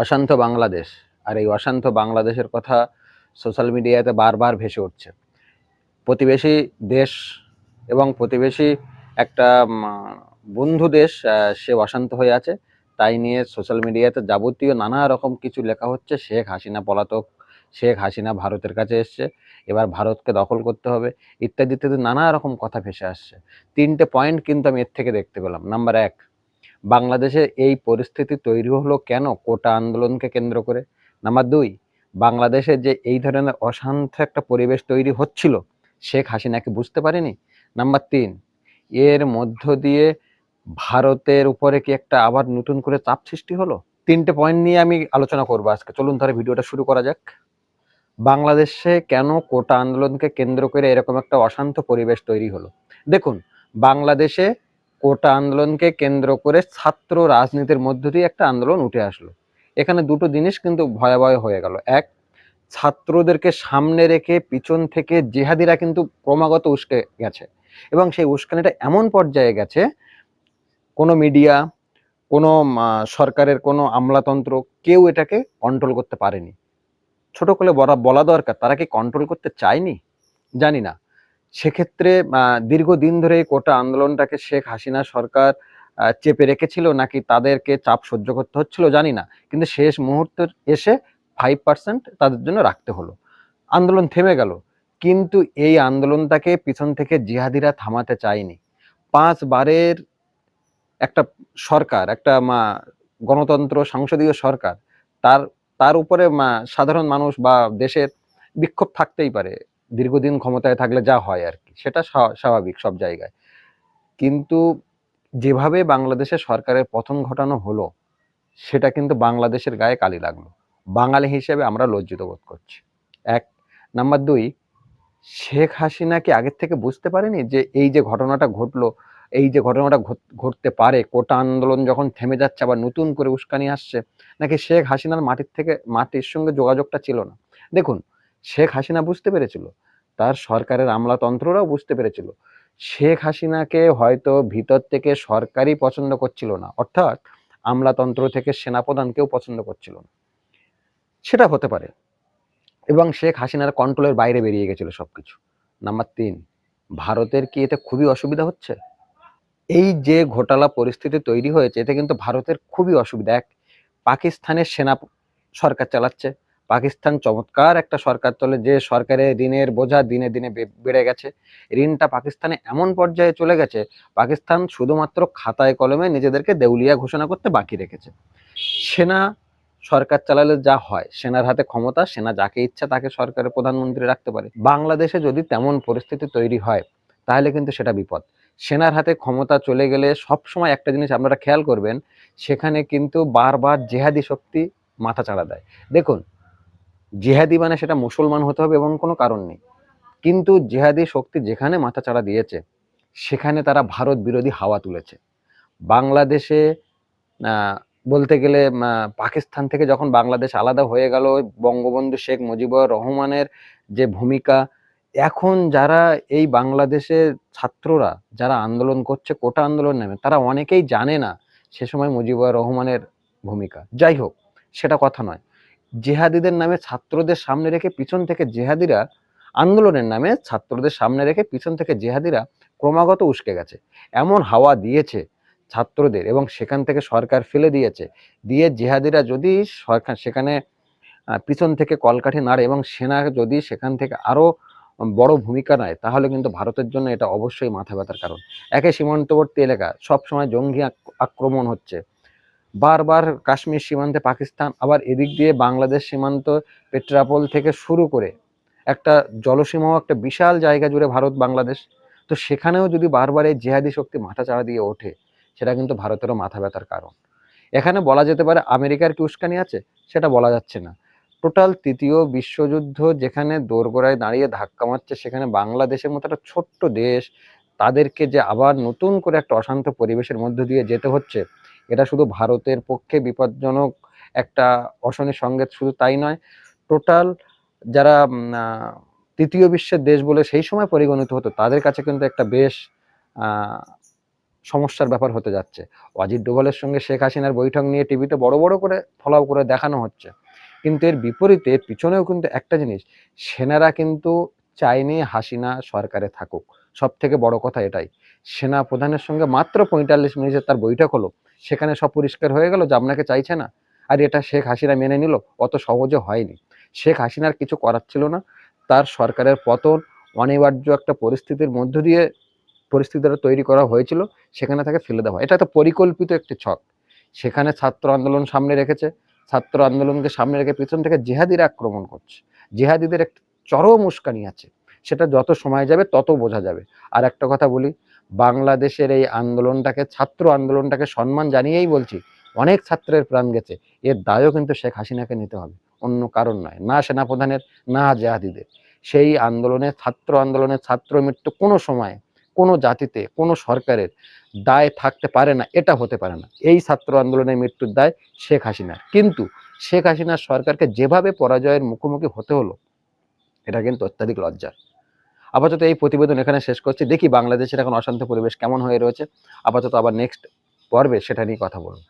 অশান্ত বাংলাদেশ। আর এই অশান্ত বাংলাদেশের কথা সোশ্যাল মিডিয়াতে বারবার ভেসে উঠছে। প্রতিবেশী দেশ এবং প্রতিবেশী একটা বন্ধু দেশ সে অশান্ত হয়ে আছে। তাই নিয়ে সোশ্যাল মিডিয়াতে যাবতীয় নানা রকম কিছু লেখা হচ্ছে। শেখ হাসিনা পলাতক, শেখ হাসিনা ভারতের কাছে এসছে। এবার ভারতকে দখল করতে হবে ইত্যাদি ইত্যাদি নানা রকম কথা ভেসে আসছে। তিনটে পয়েন্ট কিন্তু আমি এর থেকে দেখতে পেলাম। নাম্বার এক বাংলাদেশে এই পরিস্থিতি তৈরি হলো কেন? কোটা আন্দোলনকে কেন্দ্র করে। নাম্বার দুই, বাংলাদেশে যে এই ধরনের অশান্ত একটা পরিবেশ তৈরি হচ্ছিল, শেখ হাসিনাকে বুঝতে পারেনি? নাম্বার তিন, এর মধ্য দিয়ে ভারতের উপরে কি একটা আবার নতুন করে চাপ সৃষ্টি হলো? তিনটে পয়েন্ট নিয়ে আমি আলোচনা করব আজকে। চলুন তাহলে ভিডিওটা শুরু করা যাক। বাংলাদেশে কেন কোটা আন্দোলনকে কেন্দ্র করে এরকম একটা অশান্ত পরিবেশ তৈরি হলো? দেখুন, বাংলাদেশে কোটা আন্দোলনকে কেন্দ্র করে ছাত্র রাজনীতির মধ্য দিয়ে একটা আন্দোলন উঠে আসলো। এখানে দুটো জিনিস কিন্তু ভয়াবহ হয়ে গেল। এক, ছাত্রদেরকে সামনে রেখে পিছন থেকে জেহাদিরা কিন্তু ক্রমাগত উস্কে গেছে এবং সেই উস্কানিটা এমন পর্যায়ে গেছে, কোনো মিডিয়া, কোনো সরকারের কোনো আমলাতন্ত্র কেউ এটাকে কন্ট্রোল করতে পারেনি। ছোট করে বলা বলা দরকার, তারা কি কন্ট্রোল করতে চায়নি? জানি না। সেক্ষেত্রে দীর্ঘদিন ধরে এই কোটা আন্দোলনটাকে শেখ হাসিনা সরকার চেপে রেখেছিল নাকি তাদেরকে চাপ সহ্য করতে হচ্ছিল জানি না। কিন্তু শেষ মুহূর্তে এসে ফাইভ পার্সেন্ট তাদের জন্য রাখতে হলো। আন্দোলন থেমে গেল। কিন্তু এই আন্দোলনটাকে পিছন থেকে জিহাদিরা থামাতে চায়নি। পাঁচবারের একটা সরকার, একটা, মা, গণতন্ত্র সংসদীয় সরকার, তার তার উপরে সাধারণ মানুষ বা দেশের বিক্ষোভ থাকতেই পারে। দীর্ঘদিন ক্ষমতায় থাকলে যা হয় আর কি, সেটা স্বা- স্বাভাবিক সব জায়গায়। কিন্তু যেভাবে বাংলাদেশের সরকারের পতন ঘটানো হলো, সেটা কিন্তু বাংলাদেশের গায়ে কালি লাগল। বাঙালি হিসেবে আমরা লজ্জিত বোধ করছি। এক, নাম্বার দুই, শেখ হাসিনা কি আগের থেকে বুঝতে পারেনি যে এই যে ঘটনাটা ঘটলো, এই যে ঘটনাটা ঘটতে পারে, কোটা আন্দোলন যখন থেমে যাচ্ছে, আবার নতুন করে উস্কানি আসছে, নাকি শেখ হাসিনার মাটির থেকে, মাটির সঙ্গে যোগাযোগটা ছিল না? দেখুন শেখ হাসিনা বুঝতে পেরেছিল। তার সরকারের আমলাতন্ত্ররাও বুঝতে পেরেছিল। শেখ হাসিনাকে হয়তো ভিতর থেকে সরকারই পছন্দ করছিল না, অর্থাৎ আমলাতন্ত্র থেকে সেনাপ্রধান কেউ পছন্দ করছিল না। সেটা হতে পারে। এবং শেখ হাসিনার কন্ট্রোলের বাইরে বেরিয়ে গেছিল সবকিছু। নাম্বার তিন, ভারতের কি এতে খুবই অসুবিধা হচ্ছে? এই যে ঘোটালা পরিস্থিতি তৈরি হয়েছে, এতে কিন্তু ভারতের খুবই অসুবিধা। এক, পাকিস্তানের সেনা সরকার চালাচ্ছে। পাকিস্তান চমৎকার একটা সরকার চলে, যে সরকারের ঋণের বোঝা দিনে দিনে বেড়ে গেছে। ঋণটা পাকিস্তানে এমন পর্যায়ে চলে গেছে, পাকিস্তান শুধুমাত্র খাতায় কলমে নিজেদেরকে দেউলিয়া ঘোষণা করতে বাকি রেখেছে। সেনা সরকার চালালে যা হয়, সেনার হাতে ক্ষমতা, সেনা যাকে ইচ্ছা তাকে সরকারের প্রধানমন্ত্রী রাখতে পারে। বাংলাদেশে যদি তেমন পরিস্থিতি তৈরি হয়, তাহলে কিন্তু সেটা বিপদ। সেনার হাতে ক্ষমতা চলে গেলে সব সময় একটা জিনিস আপনারা খেয়াল করবেন, সেখানে কিন্তু বারবার জেহাদি শক্তি মাথা চাড়া দেয়। দেখুন জেহাদি মানে সেটা মুসলমান হতে হবে এমন কোনো কারণ নেই। কিন্তু জেহাদি শক্তি যেখানে মাথা চাড়া দিয়েছে, সেখানে তারা ভারত বিরোধী হাওয়া তুলেছে। বাংলাদেশে বলতে গেলে পাকিস্তান থেকে যখন বাংলাদেশ আলাদা হয়ে গেল, বঙ্গবন্ধু শেখ মুজিবুর রহমানের যে ভূমিকা, এখন যারা এই বাংলাদেশের ছাত্ররা, যারা আন্দোলন করছে, কোটা আন্দোলন নামে, তারা অনেকেই জানে না সে সময় মুজিবুর রহমানের ভূমিকা। যাই হোক, সেটা কথা নয়। জেহাদিদের নামে ছাত্রদের সামনে রেখে পিছন থেকে জেহাদিরা আন্দোলনের নামে ছাত্রদের সামনে রেখে পিছন থেকে জেহাদিরা ক্রমাগত উস্কে গেছে। এমন হাওয়া দিয়েছে ছাত্রদের এবং সেখান থেকে সরকার ফেলে দিয়েছে। দিয়ে জেহাদিরা যদি সরকার সেখানে পিছন থেকে কলকাঠি নাড়ে এবং সেনা যদি সেখান থেকে আরও বড় ভূমিকা নেয়, তাহলে কিন্তু ভারতের জন্য এটা অবশ্যই মাথা ব্যথার কারণ। একে সীমান্তবর্তী এলাকা, সবসময় জঙ্গি আক- আক্রমণ হচ্ছে। বারবার কাশ্মীর সীমান্তে পাকিস্তান, আবার এদিক দিয়ে বাংলাদেশ সীমান্ত পেট্রাপোল থেকে শুরু করে একটা জলসীমাও একটা বিশাল জায়গা জুড়ে ভারত, বাংলাদেশ। তো সেখানেও যদি বারবার এই জেহাদি শক্তি মাথা চাড়া দিয়ে ওঠে, সেটা কিন্তু ভারতেরও মাথা ব্যথার কারণ। এখানে বলা যেতে পারে আমেরিকার কি উস্কানি আছে? সেটা বলা যাচ্ছে না। টোটাল তৃতীয় বিশ্বযুদ্ধ যেখানে দোরগোড়ায় দাঁড়িয়ে ধাক্কা মারছে, সেখানে বাংলাদেশের মতো একটা ছোট্ট দেশ, তাদেরকে যে আবার নতুন করে একটা অশান্ত পরিবেশের মধ্য দিয়ে যেতে হচ্ছে এটা শুধু ভারতের পক্ষে বিপজ্জনক একটা অশনি সংকেত শুধু তাই নয়। টোটাল যারা তৃতীয় বিশ্বের দেশ বলে সেই সময় পরিগণিত হতো, তাদের কাছে কিন্তু একটা বেশ সমস্যার ব্যাপার হতে যাচ্ছে। অজিত ডোভালের সঙ্গে শেখ হাসিনার বৈঠক নিয়ে টিভিতে বড় বড় করে ফলাও করে দেখানো হচ্ছে। কিন্তু এর বিপরীতে পিছনেও কিন্তু একটা জিনিস, সেনারা কিন্তু চায়নি হাসিনা সরকারে থাকুক। সব থেকে বড় কথা এটাই। সেনা প্রধানের সঙ্গে মাত্র পঁয়তাল্লিশ মিনিটের তার বৈঠক হলো। সেখানে সব পরিষ্কার হয়ে গেল যে আপনাকে চাইছে না। আর এটা শেখ হাসিনা মেনে নিল, অত সহজে হয়নি। শেখ হাসিনার কিছু করার ছিল না। তার সরকারের পতন, অনিবার্য একটা পরিস্থিতির মধ্য দিয়ে পরিস্থিতিটা তৈরি করা হয়েছিল, সেখানে তাকে ফেলে দেওয়া। এটা তো পরিকল্পিত একটি ছক। সেখানে ছাত্র আন্দোলন সামনে রেখেছে। ছাত্র আন্দোলনকে সামনে রেখে পিছন থেকে জেহাদিরা আক্রমণ করছে। জেহাদিদের একটা চরম উস্কানি আছে। সেটা যত সময় যাবে তত বোঝা যাবে। আর একটা কথা বলি বাংলাদেশের এই আন্দোলনটাকে, ছাত্র আন্দোলনটাকে সম্মান জানিয়েই বলছি, অনেক ছাত্রের প্রাণ গেছে। এর দায়ও কিন্তু শেখ হাসিনাকে নিতে হবে, অন্য কারণ নয়, না সেনাপ্রধানের, না জেহাদিদের। সেই আন্দোলনে, ছাত্র আন্দোলনের ছাত্র মৃত্যু কোনো সময়ে কোনো জাতিতে, কোনো সরকারের দায় থাকতে পারে না, এটা হতে পারে না। এই ছাত্র আন্দোলনের মৃত্যুর দায় শেখ হাসিনার। কিন্তু শেখ হাসিনার সরকারকে যেভাবে পরাজয়ের মুখোমুখি হতে হলো, এটা কিন্তু অত্যাধিক লজ্জার। আপাতত এই প্রতিবেদন এখানে শেষ করছি। দেখি বাংলাদেশের এখন অশান্ত পরিবেশ কেমন হয়ে রয়েছে। আপাতত আবার নেক্সট পর্বে সেটা নিয়ে কথা বলব।